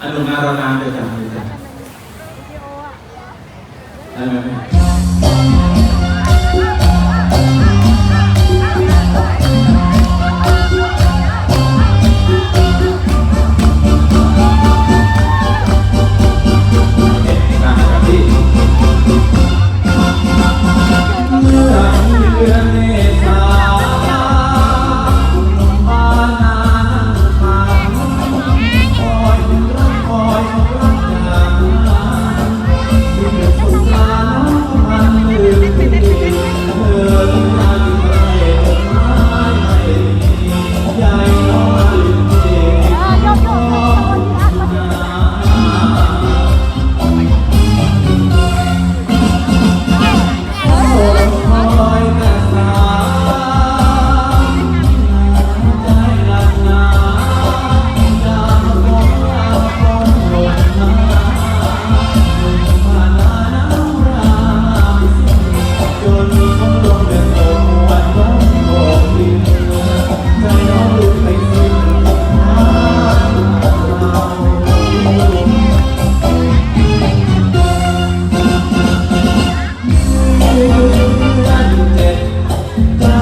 อันหนุ่มอารานดียวกันเลยจ้ะได้ไหม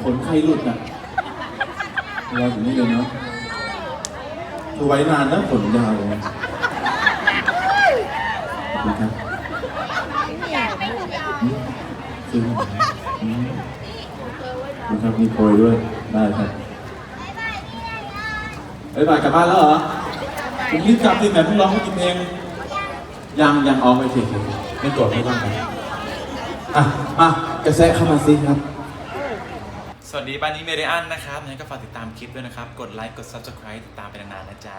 ขนใครหลุดอะเราถึงนี้เลยเนาะถือไว้นานแล้วขนยาวเลยนะครับซื้อนะครับมีโพยด้วย ได้ครับบ๊ายบายกลับบ้านแล้วเหรอคุณรีบกลับดิแม่พิ่งราองเพิ่งกินเองยังยังออกไปสิไม่กดไม่ต้องไป อะมากระแสเข้ามาสิครับ สวัสดีบ้านนี้เมเดียนนะครับงั้นก็ฝากติดตามคลิปด้วยนะครับ กดไลค์ กด subscribe ติดตามไปนานๆนะจ๊ะ